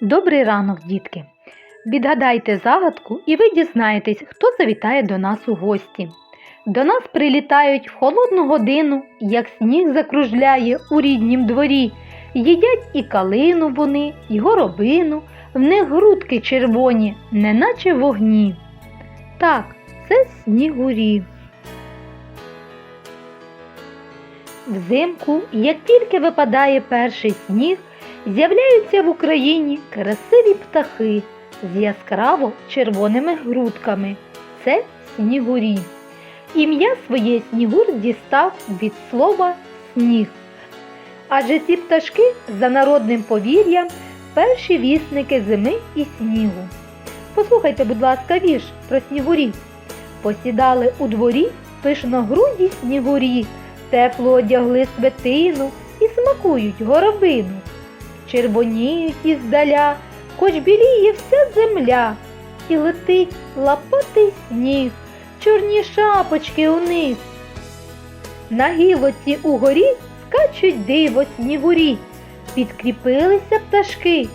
Добрий ранок, дітки! Відгадайте загадку і ви дізнаєтесь, хто завітає до нас у гості. До нас прилітають в холодну годину, як сніг закружляє у ріднім дворі. Їдять і калину вони, і горобину, в них грудки червоні, неначе вогні. Так, це снігурі. Взимку, як тільки випадає перший сніг, з'являються в Україні красиві птахи з яскраво червоними грудками. Це снігурі. Ім'я своє снігур дістав від слова сніг. Адже ці пташки за народним повір'ям перші вісники зими і снігу. Послухайте, будь ласка, вірш про снігурі. Посідали у дворі пишногруді снігурі, тепло одягли светину і смакують горобину. Червоніють іздаля, хоч біліє вся земля, і летить лапатий сніг, чорні шапочки у них. На гілоці угорі скачуть диво снігурі, підкріпилися пташки,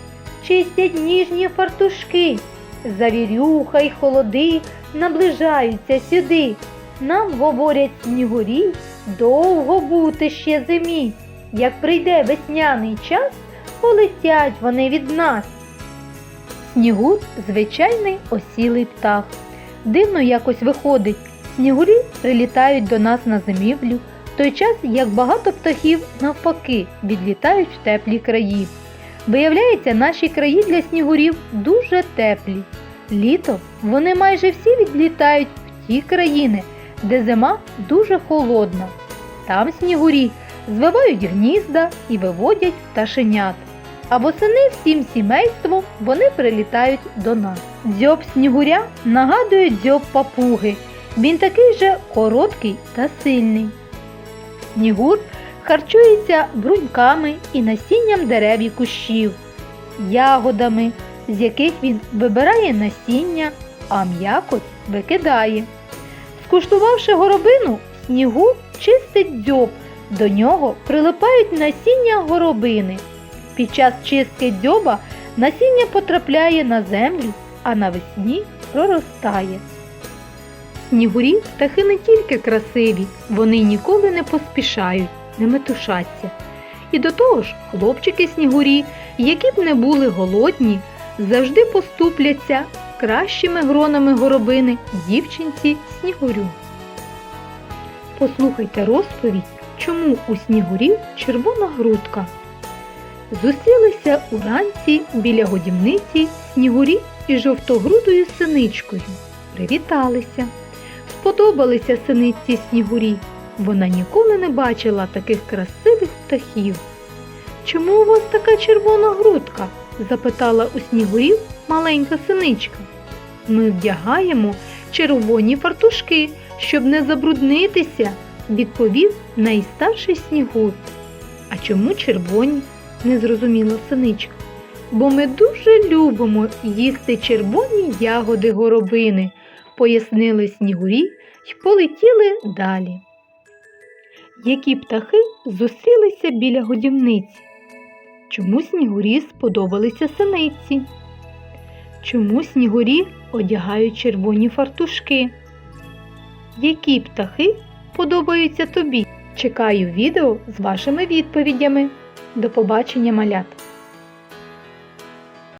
чистять ніжні фартушки, завірюха й холоди наближаються сюди. Нам говорять снігурі, довго бути ще зимі. Як прийде весняний час, полетять вони від нас. Снігур звичайний осілий птах. Дивно якось виходить. Снігурі прилітають до нас на зимівлю, в той час як багато птахів навпаки відлітають в теплі краї. Виявляється, наші краї для снігурів дуже теплі. Літо вони майже всі відлітають в ті країни, де зима дуже холодна. Там снігурі звивають гнізда і виводять пташенят. А восени всім сімейством вони прилітають до нас. Дзьоб снігуря нагадує дзьоб папуги. Він такий же короткий та сильний. Снігур харчується бруньками і насінням дерев і кущів, ягодами, з яких він вибирає насіння, а м'якоть викидає. Скуштувавши горобину, снігур чистить дзьоб, до нього прилипають насіння горобини. Під час чистки дзьоба насіння потрапляє на землю, а навесні проростає. Снігурі птахи не тільки красиві, вони ніколи не поспішають, не метушаться. І до того ж, хлопчики снігурі, які б не були голодні, завжди поступляться кращими гронами горобини дівчинці снігурю. Послухайте розповідь, чому у снігурів червона грудка. Зустрілися уранці біля годівниці снігурі із жовтогрудою синичкою. Привіталися. Сподобалися синиці снігурі. Вона ніколи не бачила таких красивих птахів. Чому у вас така червона грудка? запитала у снігурів маленька синичка. Ми вдягаємо червоні фартушки, щоб не забруднитися, відповів найстарший снігур. А чому червоні? Не зрозуміла синичка. Бо ми дуже любимо їсти червоні ягоди горобини, пояснили снігурі й полетіли далі. Які птахи зустрілися біля годівниці? Чому снігурі сподобалися синиці? Чому снігурі одягають червоні фартушки? Які птахи подобаються тобі? Чекаю відео з вашими відповідями. До побачення, малят!